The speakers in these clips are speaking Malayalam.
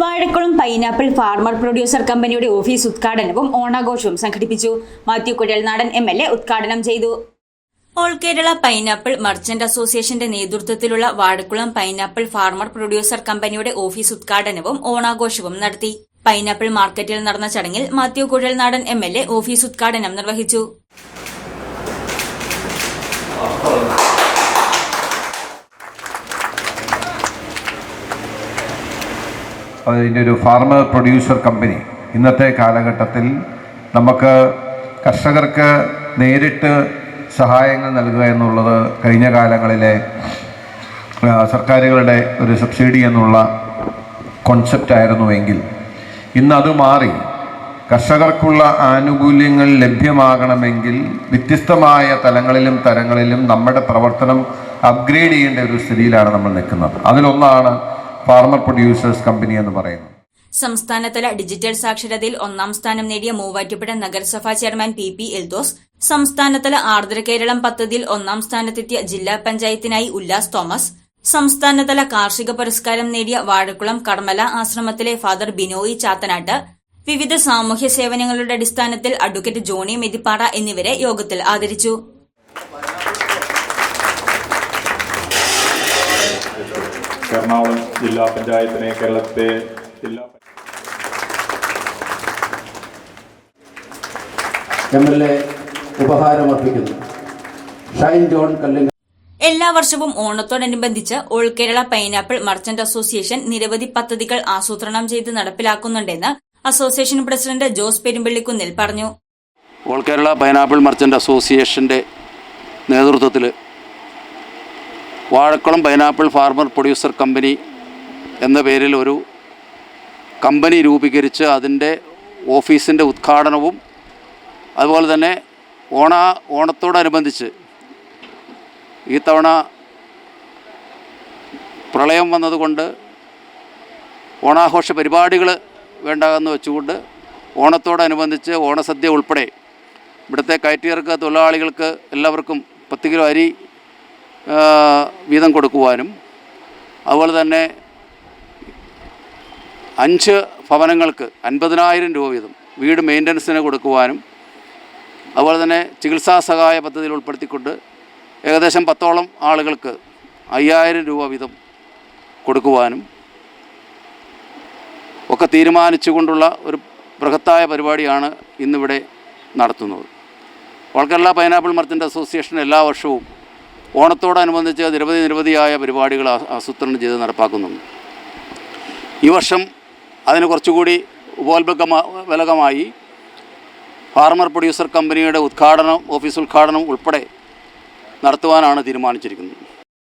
Vazhakkulam pineapple farmer producer കമ്പനിയുടെ ഓഫീസ് ഉദ്ഘാടനവും ഓണാഘോഷവും സംഘടിപ്പിച്ചു. Mathew Kuzhalnadan M L A ഉദ്ഘാടനം ചെയ്തു. ഓൾ കേരള പൈനാപ്പിൾ മർച്ചന്റ് അസോസിയേഷന്റെ നേതൃത്വത്തിലുള്ള വാഴക്കുളം പൈനാപ്പിൾ ഫാർമർ പ്രൊഡ്യൂസർ കമ്പനിയുടെ ഓഫീസ് ഉദ്ഘാടനവും ഓണാഘോഷവും നടത്തി. പൈനാപ്പിൾ മാർക്കറ്റിൽ നടന്ന ചടങ്ങിൽ Mathew Kuzhalnadan M L A office ഉദ്ഘാടനം നിർവഹിച്ചു. അതിന്റെ ഒരു ഫാർമർ പ്രൊഡ്യൂസർ കമ്പനി ഇന്നത്തെ കാലഘട്ടത്തിൽ നമുക്ക് കർഷകർക്ക് നേരിട്ട് സഹായങ്ങൾ നൽകുക എന്നുള്ളത് കഴിഞ്ഞ കാലങ്ങളിലെ സർക്കാരുകളുടെ ഒരു സബ്സിഡി എന്നുള്ള കോൺസെപ്റ്റ് ആയിരുന്നുവെങ്കിൽ ഇന്ന് മാറി. കർഷകർക്കുള്ള ആനുകൂല്യങ്ങൾ ലഭ്യമാകണമെങ്കിൽ വ്യത്യസ്തമായ തലങ്ങളിലും തരങ്ങളിലും നമ്മുടെ പ്രവർത്തനം അപ്ഗ്രേഡ് ചെയ്യേണ്ട ഒരു സ്ഥിതിയിലാണ് നമ്മൾ നിൽക്കുന്നത്. അതിലൊന്നാണ് ഫാർമർ പ്രൊഡ്യൂസേഴ്സ് കമ്പനി എന്ന് പറയുന്നു. സംസ്ഥാനതല ഡിജിറ്റൽ സാക്ഷരതയിൽ ഒന്നാം സ്ഥാനം നേടിയ മൂവാറ്റുപുഴ നഗരസഭാ ചെയർമാൻ പി പി എൽദോസ് സംസ്ഥാനതല ആർദ്ര കേരളം പദ്ധതിയിൽ ഒന്നാം സ്ഥാനത്തെത്തിയ ജില്ലാ പഞ്ചായത്തിനായി ഉല്ലാസ് തോമസ് സംസ്ഥാനതല കാർഷിക പുരസ്കാരം നേടിയ വാഴക്കുളം കടമല ആശ്രമത്തിലെ ഫാദർ ബിനോയി ചാത്തനാട്ട് വിവിധ സാമൂഹ്യ സേവനങ്ങളുടെ അടിസ്ഥാനത്തിൽ അഡ്വക്കേറ്റ് ജോണി മെതിപ്പാറ എന്നിവരെ യോഗത്തിൽ ആദരിച്ചു. എറണാകുളം ജില്ലാ പഞ്ചായത്തിനെ കേരളത്തെ ജില്ലാ എം എൽ എ ഉപഹാരമർപ്പിക്കുന്നു ഷൈൻ ജോൺ കല്ലിങ്ങ എല്ലാ വർഷവും ഓണത്തോടനുബന്ധിച്ച് all Kerala pineapple merchant association നിരവധി പദ്ധതികൾ ആസൂത്രണം ചെയ്ത് നടപ്പിലാക്കുന്നുണ്ടെന്ന് അസോസിയേഷൻ പ്രസിഡന്റ് ജോസ് പെരുമ്പള്ളിക്കുന്നിൽ പറഞ്ഞു. ഓൾ കേരള പൈനാപ്പിൾ മർച്ചന്റ് അസോസിയേഷന്റെ നേതൃത്വത്തിൽ Vazhakkulam pineapple farmer producer company എന്ന പേരിൽ ഒരു കമ്പനി രൂപീകരിച്ച് അതിന്റെ ഓഫീസിന്റെ ഉദ്ഘാടനവും അതുപോലെ തന്നെ ഓണ ഓണത്തോടനുബന്ധിച്ച് ഈ തവണ പ്രളയം വന്നതുകൊണ്ട് ഓണാഘോഷ പരിപാടികൾ വേണ്ടാന്ന് വെച്ചുകൊണ്ട് ഓണത്തോടനുബന്ധിച്ച് ഓണസദ്യ ഉൾപ്പെടെ ഇവിടുത്തെ കയറ്റിയിറക്ക തൊഴിലാളികൾക്ക് എല്ലാവർക്കും പത്ത് കിലോ അരി വീതം കൊടുക്കുവാനും അതുപോലെ തന്നെ അഞ്ച് ഭവനങ്ങൾക്ക് അൻപതിനായിരം രൂപ വീതം വീട് മെയിന്റനൻസിന് കൊടുക്കുവാനും അതുപോലെ തന്നെ ചികിത്സാ സഹായ പദ്ധതിയിൽ ഉൾപ്പെടുത്തിക്കൊണ്ട് ഏകദേശം പത്തോളം ആളുകൾക്ക് അയ്യായിരം രൂപ വീതം കൊടുക്കുവാനും ഒക്കെ തീരുമാനിച്ചുകൊണ്ടുള്ള ഒരു ബൃഹത്തായ പരിപാടിയാണ് ഇന്നിവിടെ നടത്തുന്നത്. കേരള പൈനാപ്പിൾ മർച്ചന്റ് അസോസിയേഷൻ എല്ലാ വർഷവും ഓണത്തോടനുബന്ധിച്ച് നിരവധി നിരവധിയായ പരിപാടികൾ ആസൂത്രണം ചെയ്ത് നടപ്പാക്കുന്നുണ്ട്. ഈ വർഷം അതിന് കുറച്ചുകൂടി ഉപോത്ബലകമായി ഫാർമർ പ്രൊഡ്യൂസർ കമ്പനിയുടെ ഉദ്ഘാടനം ഓഫീസ് ഉദ്ഘാടനം ഉൾപ്പെടെ നടത്തുവാനാണ് തീരുമാനിച്ചിരിക്കുന്നത്.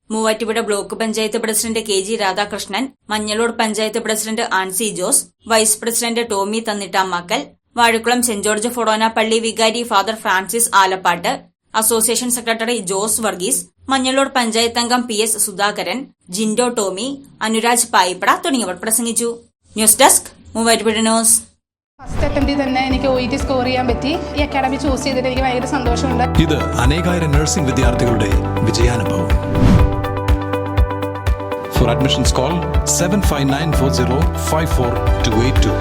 Muvattupuzha block panchayat president K G Radhakrishnan Manjalloor panchayat president Ancy Jose vice president Tomy Thannittamakkal Vazhakkulam Saint George Forane പള്ളി വികാരി father Francis Alappatt association secretary Jose Varghese Manjalloor panchayat അംഗം പി എസ് സുധാകരൻ ജിൻഡോ ടോമി അനുരാജ് പായിപ്പട തുടങ്ങിയവർ പ്രസംഗിച്ചു. News desk Muvattupuzha news. First അറ്റംപ്റ്റിൽ തന്നെ എനിക്ക് ഒ ടി സ്കോർ ചെയ്യാൻ പറ്റി. ഈ അക്കാഡമി ചൂസ് ചെയ്തിട്ട് എനിക്ക് ഭയങ്കര സന്തോഷമുണ്ട്. ഇത് അനേകായിരം നഴ്സിംഗ് വിദ്യാർത്ഥികളുടെ വിജയാനുഭവം. For admissions call seven five nine four zero five four two eight two